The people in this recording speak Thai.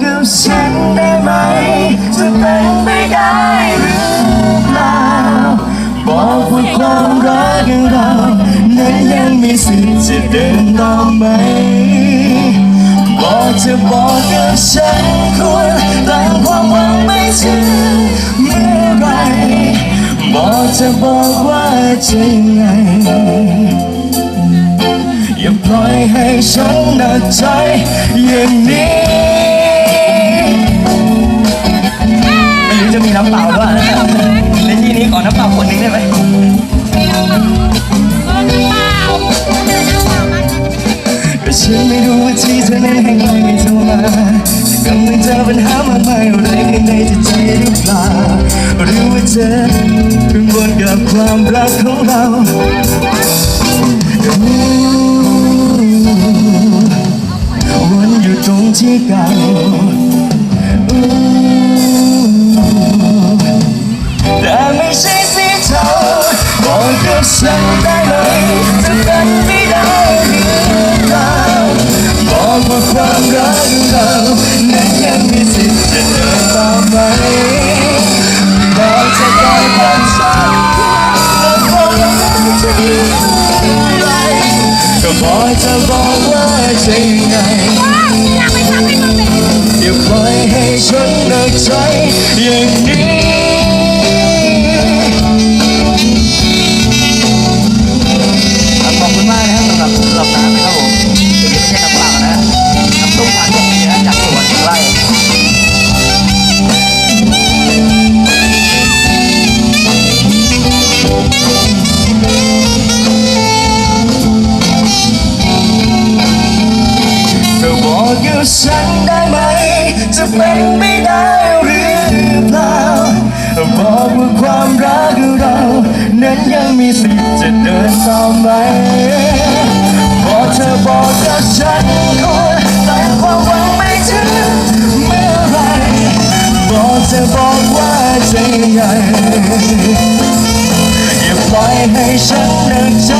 กับฉันได้ไหม จะเป็นไปได้หรือเปล่า บอกว่าความรักของเรานั้นยังมีสิทธิ์จะเดินต่อไหม บอกจะบอกกับฉันควรตั้งความหวังไม่ถึงเมื่อไหรบอกจะบอกว่าจะยังไงอย่าปล่อยให้ฉันหนักใจอย่างนี้ น้ำเปล่าด้วยนะในที่นี้ขอน้ำเปล่าคนหนึงได้ไหมฉันไม่รู้ว่าที่เธอนั้นให้ใครโทรมาจะกำลังเจอปัญหามากมายอะไรข้างในจะใจหรือเปล่าหรือว่าเธอกังวลกับความรักของเราวนอยู่ตรงที่เก่า กับฉันได้เลยจะเป็นไม่ได้หรือเปล่าบอกว่าความรักเรานั้นยังมีสิทธิ์จะเดินต่อไปบอกจะความสัมพันและความรักที่ไรก็บอกจะบอกว่าจะยังไงอย่าปล่อยให้ฉันหนักใจอย่างนี้ กับฉันได้ไหม จะเป็นไม่ได้หรือเปล่า บอกว่าความรักเรา นั้นยังมีสิทธิ์จะเดินต่อไหมบอกเธอบอกกับฉันคนแต่ความหวังไม่ถึงเมื่อไรบอกเธอบอกว่าใจะยังไงอย่าปล่อยให้ฉันหนักใจ